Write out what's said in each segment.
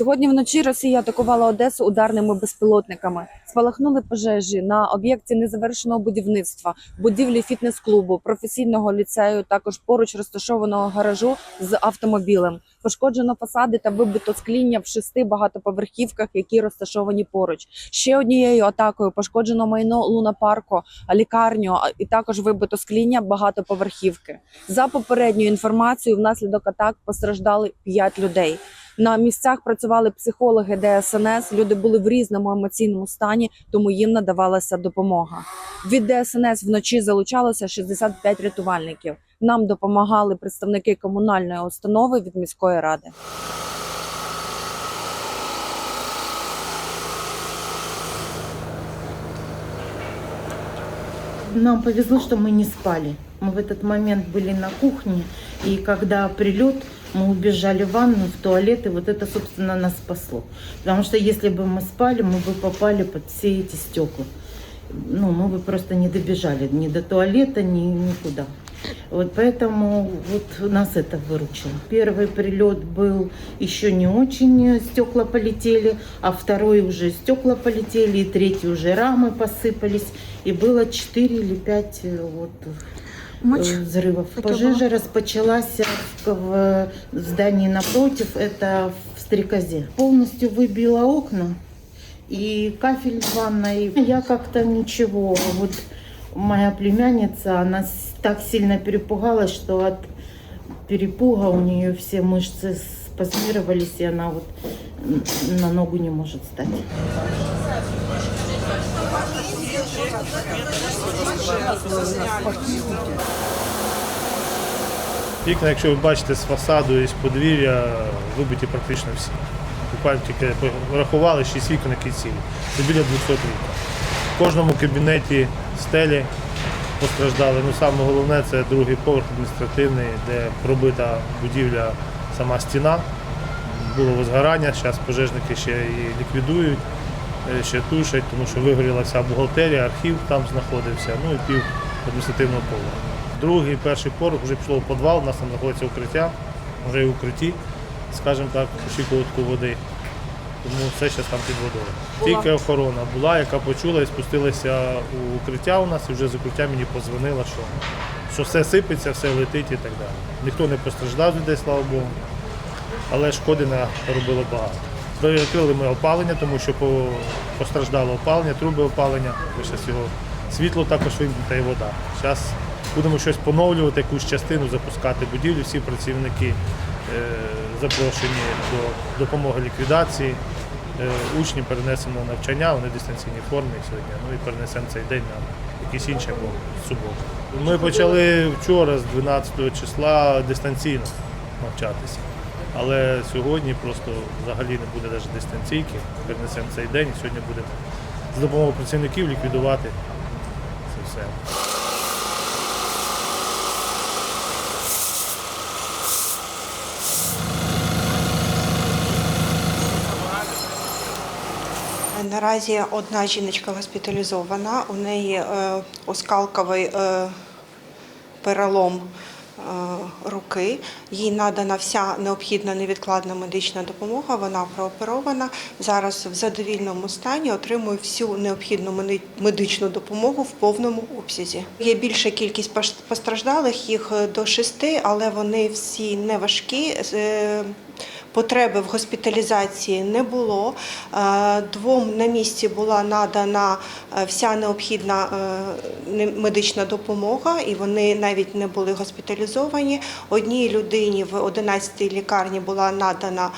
Сьогодні вночі Росія атакувала Одесу ударними безпілотниками. Спалахнули пожежі на об'єкті незавершеного будівництва, будівлі фітнес-клубу, професійного ліцею, також поруч розташованого гаражу з автомобілем. Пошкоджено фасади та вибито скління в шести багатоповерхівках, які розташовані поруч. Ще однією атакою пошкоджено майно лунапарку, лікарню і також вибито скління багатоповерхівки. За попередньою інформацією, внаслідок атак постраждали п'ять людей. На місцях працювали психологи ДСНС. Люди були в різному емоційному стані, тому їм надавалася допомога. Від ДСНС вночі залучалося 65 рятувальників. Нам допомагали представники комунальної установи від міської ради. Нам повезло, что мы не спали. Мы в этот момент были на кухне, и когда прилет, мы убежали в ванну, в туалет, и вот это, собственно, нас спасло. Потому что если бы мы спали, мы бы попали под все эти стекла. Ну, мы бы просто не добежали ни до туалета, ни никуда. Вот поэтому вот нас это выручило. Первый прилет был еще не очень, стекла полетели, а второй уже стекла полетели, и третий уже рамы посыпались. И было 4 или 5 вот, э, взрывов. Это Пожежа распочалась в, в здании напротив, это в стрекозе. Полностью выбила окна и кафель в ванной. Я как-то ничего. Вот моя племянница, она так сильно перепугалась, что от перепуга у нее все мышцы спазмировались, и она вот на ногу не может стать. Вікна, якщо ви бачите з фасаду і з подвір'я, вибиті практично всі. Буквально тільки порахували 6 вікон, які цілі. Це біля 200 вікон. В кожному кабінеті стелі постраждали. Ну, саме головне це другий поверх адміністративний, де пробита будівля, сама стіна. Було возгорання, зараз пожежники ще її ліквідують, ще тушать, тому що вигоріла вся бухгалтерія, архів там знаходився, ну і пів адміністративного поверху. Другий, перший поверх вже пішло в підвал, у нас там знаходиться укриття, вже і в укритті, скажімо так, очікуватку води. Тому все зараз там під водою. Тільки охорона була, яка почула і спустилася у укриття у нас, і вже з укриття мені подзвонила, що, що все сипеться, все летить і так далі. Ніхто не постраждав людей, слава Богу, але шкоди наробило багато. Перекрили ми опалення, тому що постраждало опалення, труби опалення, зараз його світло також вимкнуте і вода. Зараз будемо щось поновлювати, якусь частину запускати будівлю. Всі працівники е, запрошені до допомоги ліквідації. Е, Учні перенесемо навчання, вони в дистанційній формі сьогодні. Ну і перенесемо цей день на якийсь інший або суботу. Ми почали вчора з 12 числа дистанційно навчатися. Але сьогодні просто взагалі не буде навіть дистанційки. Перенесемо цей день сьогодні будемо з допомогою працівників ліквідувати це все. Наразі одна жіночка госпіталізована. У неї е, оскалковий е, перелом руки. Їй надана вся необхідна невідкладна медична допомога. Вона прооперована. Зараз в задовільному стані отримує всю необхідну медичну допомогу в повному обсязі. Є більша кількість постраждалих, їх е, до шести, але вони всі не важкі. Потреби в госпіталізації не було. Е, Двом на місці була надана е, вся необхідна е, медична допомога, і вони навіть не були госпіталізовані. Одній людині в 11-й лікарні була надана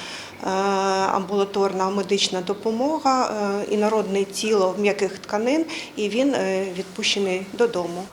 амбулаторна медична допомога, е, інородне тіло м'яких тканин, і він відпущений додому.